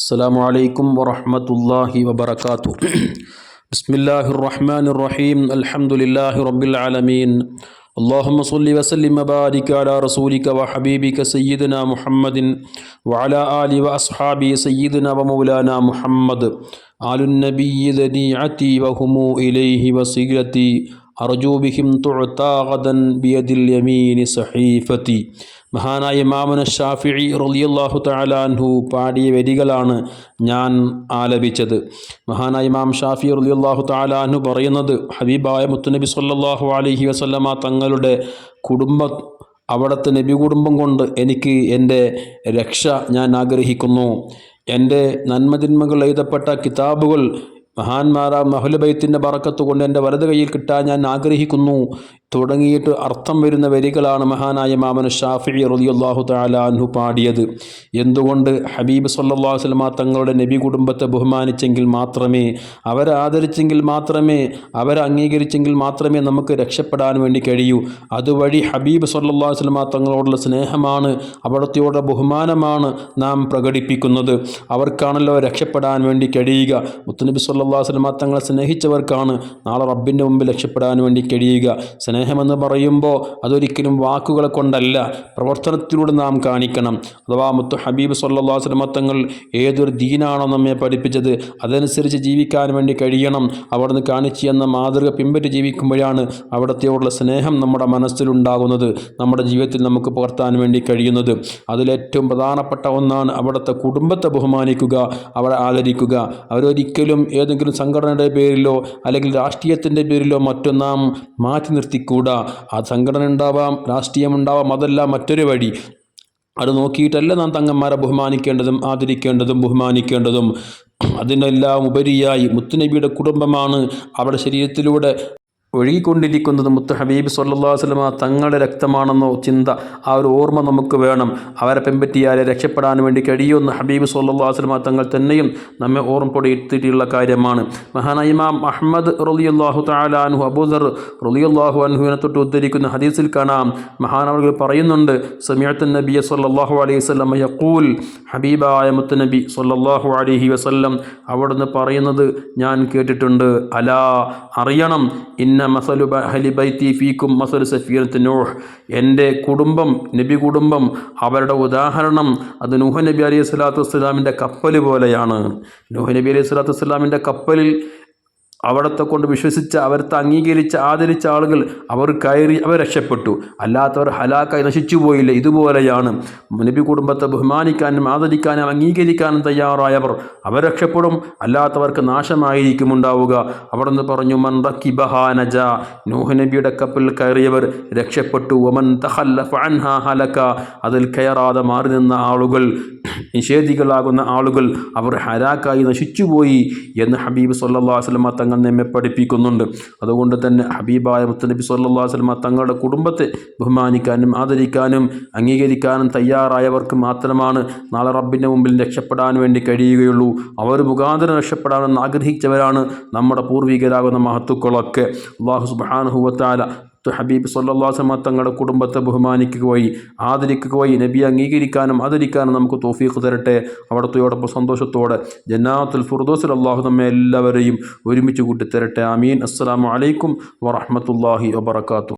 السلام عليكم ورحمة الله وبركاته بسم الله الرحمن الرحيم الحمد لله رب العالمين اللهم صل وسلم وبارك على رسولك وحبيبك سيدنا محمد وعلى آله وأصحابه سيدنا ومولانا محمد آل النبي ذنيعتي وهم إليه وسيلتي അർജൂബിഹിം തുഴത്താകതൻ ബിയദിൽ യമീനി സഹീഫത്തി. മഹാനായ മാമന റളിയല്ലാഹു തആല അൻഹു പാടിയ വരികളാണ് ഞാൻ ആലപിച്ചത്. മഹാനായ മാം ഷാഫി തആല താലാൻഹു പറയുന്നത് ഹബീബായ മുത്തുനബി സല്ലാഹു അലഹി വസല്ലമ തങ്ങളുടെ കുടുംബ അവിടുത്തെ നബി കുടുംബം കൊണ്ട് എനിക്ക് എന്റെ രക്ഷ ഞാൻ ആഗ്രഹിക്കുന്നു. എന്റെ നന്മതിന്മകൾ എഴുതപ്പെട്ട കിതാബുകൾ മഹാന്മാരാ മഹുലബൈത്തിന്റെ ബറക്കത്ത് കൊണ്ട് എന്റെ വലത് കയ്യിൽ കിട്ടാൻ ഞാൻ ആഗ്രഹിക്കുന്നു. തുടങ്ങിയിട്ട് അർത്ഥം വരുന്ന വരികളാണ് മഹാനായ മാമന ഷാഫി റളിയല്ലാഹു തആല അൻഹു പാടിയത്. എന്തുകൊണ്ട് ഹബീബ് സല്ലാ അലൈഹി വസല്ലമ തങ്ങളുടെ നബി കുടുംബത്തെ ബഹുമാനിച്ചെങ്കിൽ മാത്രമേ അവരെ ആദരിച്ചെങ്കിൽ മാത്രമേ അവരെ അംഗീകരിച്ചെങ്കിൽ മാത്രമേ നമുക്ക് രക്ഷപ്പെടാൻ വേണ്ടി കഴിയൂ. അതുവഴി ഹബീബ് സല്ലാ അലൈഹി വസല്ലമ തങ്ങളോടുള്ള സ്നേഹമാണ് അവിടത്തെയോടെ ബഹുമാനമാണ് നാം പ്രകടിപ്പിക്കുന്നത്. അവർക്കാണല്ലോ രക്ഷപ്പെടാൻ വേണ്ടി കഴിയുക. മുത്തുനബി സല്ലാ അലൈഹി വസല്ലമ തങ്ങളെ സ്നേഹിച്ചവർക്കാണ് നാളെ റബ്ബിന്റെ മുമ്പിൽ രക്ഷപ്പെടാൻ വേണ്ടി കഴിയുക. സ്നേഹമെന്ന് പറയുമ്പോൾ അതൊരിക്കലും വാക്കുകളെ കൊണ്ടല്ല. പ്രവർത്തനത്തിലൂടെ നാം കാണിക്കണം. അഥവാ മുത്തു ഹബീബ് സല്ലാ അലൈഹി വസല്ലമ തങ്ങൾ ഏതൊരു ദീനാണോ നമ്മെ പഠിപ്പിച്ചത് അതനുസരിച്ച് ജീവിക്കാൻ വേണ്ടി കഴിയണം. അവിടുന്ന് കാണിച്ചു എന്ന മാതൃക പിൻപറ്റി ജീവിക്കുമ്പോഴാണ് അവിടത്തെയോടുള്ള സ്നേഹം നമ്മുടെ മനസ്സിലുണ്ടാകുന്നത് നമ്മുടെ ജീവിതത്തിൽ നമുക്ക് പകർത്താൻ വേണ്ടി കഴിയുന്നത്. അതിലേറ്റവും പ്രധാനപ്പെട്ട ഒന്നാണ് അവിടുത്തെ കുടുംബത്തെ ബഹുമാനിക്കുക അവരെ ആദരിക്കുക. അവരൊരിക്കലും ഏതെങ്കിലും സംഘടനയുടെ പേരിലോ അല്ലെങ്കിൽ രാഷ്ട്രീയത്തിന്റെ പേരിലോ മറ്റൊന്നാം മാറ്റി നാം നിർത്തിക്കൂടാ ആ സംഘടന ഉണ്ടാവാം രാഷ്ട്രീയം ഉണ്ടാവാം അതല്ല മറ്റൊരു വഴി. അത് നോക്കിയിട്ടല്ല നാം തങ്ങന്മാരെ ബഹുമാനിക്കേണ്ടതും ആദരിക്കേണ്ടതും ബഹുമാനിക്കേണ്ടതും. അതിനെല്ലാം ഉപരിയായി മുത്തുനബിയുടെ കുടുംബമാണ്. അവരുടെ ശരീരത്തിലൂടെ ഒഴുകിക്കൊണ്ടിരിക്കുന്നത് മുത്ത് ഹബീബ് സല്ലാ വസ്ലമ തങ്ങളുടെ രക്തമാണെന്നോ ചിന്ത ആ ഒരു ഓർമ്മ നമുക്ക് വേണം. അവരെ പെമ്പറ്റിയാലെ രക്ഷപ്പെടാൻ വേണ്ടി കഴിയുമെന്ന് ഹബീബ് സല്ലാ വസ്ലമ തങ്ങൾ തന്നെയും നമ്മെ ഓർമ്മപ്പെടുത്തിയിട്ടുള്ള കാര്യമാണ്. മഹാനായ ഇമാം അഹമ്മദ് റലിയുല്ലാഹു താലാൻഹു അബൂദർ റലിയുല്ലാഹു അൻഹുവിനെ തൊട്ട് ഉദ്ധരിക്കുന്ന ഹദീസിൽ കാണാം. മഹാനവർ പറയുന്നുണ്ട് സമയത്ത് നബി സല്ലാഹു അലൈഹി വസ്ലം യക്കൂൽ ഹബീബായ മുത്തനബി സല്ലാഹു അലൈഹി വസല്ലം അവിടുന്ന് പറയുന്നത് ഞാൻ കേട്ടിട്ടുണ്ട്. അലാ അറിയണം. ഇന്ന മസലു ഹലി ബൈത്തി ഫീക്കും മസലു സഫീനത്ത് നൂഹ്. എന്റെ കുടുംബം നബി കുടുംബം അവരുടെ ഉദാഹരണം അത് നൂഹ് നബി അലൈഹി സ്വലാത്തു വസ്സലാമിന്റെ കപ്പൽ പോലെയാണ്. നൂഹ് നബി അലൈഹി സ്വലാത്തു വസ്സലാമിന്റെ കപ്പലിൽ അവിടത്തെ കൊണ്ട് വിശ്വസിച്ച അവരത്തെ അംഗീകരിച്ച ആദരിച്ച ആളുകൾ അവർ കയറി അവർ രക്ഷപ്പെട്ടു. അല്ലാത്തവർ ഹലാക്കായി നശിച്ചു ഇതുപോലെയാണ് നബി കുടുംബത്തെ ബഹുമാനിക്കാനും ആദരിക്കാനും അംഗീകരിക്കാനും തയ്യാറായവർ. അവർ രക്ഷപ്പെടും. അല്ലാത്തവർക്ക് നാശമായിരിക്കും ഉണ്ടാവുക അവിടെ നിന്ന് പറഞ്ഞു മൻ റക്കി ബഹാനജ നൂഹ് നബിയുടെ കപ്പിൽ കയറിയവർ രക്ഷപ്പെട്ടു. ഒമൻ ഹലക്ക അതിൽ കയറാതെ മാറി നിന്ന ആളുകൾ നിഷേധികളാകുന്ന ആളുകൾ അവർ ഹലാക്കായി നശിച്ചുപോയി എന്ന് ഹബീബ് സല്ലാ വസ്ലമ തങ്ങൾ നമ്മെ പഠിപ്പിക്കുന്നുണ്ട്. അതുകൊണ്ട് തന്നെ ഹബീബായ മുത്തനബി സല്ലാ വസ്ലമ തങ്ങളുടെ കുടുംബത്തെ ബഹുമാനിക്കാനും ആദരിക്കാനും അംഗീകരിക്കാനും തയ്യാറായവർക്ക് മാത്രമാണ് നാളെ റബ്ബിന്റെ മുമ്പിൽ രക്ഷപ്പെടാൻ വേണ്ടി കഴിയുകയുള്ളൂ. അവർ മുഖാന്തരം രക്ഷപ്പെടാമെന്ന് ആഗ്രഹിച്ചവരാണ് നമ്മുടെ പൂർവികരാകുന്ന മഹത്തുക്കളൊക്കെ. അള്ളാഹു സുബാനുഹുവത്താല ഹബീബ് സല്ലാസമ തങ്ങളുടെ കുടുംബത്തെ ബഹുമാനിക്കുകയായി ആദരിക്കുകയായി നബി അംഗീകരിക്കാനും ആദരിക്കാനും നമുക്ക് തോഫീഖ് തരട്ടെ. അവിടത്തെയോടൊപ്പം സന്തോഷത്തോടെ ജന്നാത്തുൽ ഫുർദോസിൽ അള്ളാഹു നമ്മെ എല്ലാവരെയും ഒരുമിച്ച് കൂട്ടിത്തരട്ടെ. അമീൻ അസ്സാം വലൈക്കും വറഹമത്തല്ലാഹി വബർക്കാത്തു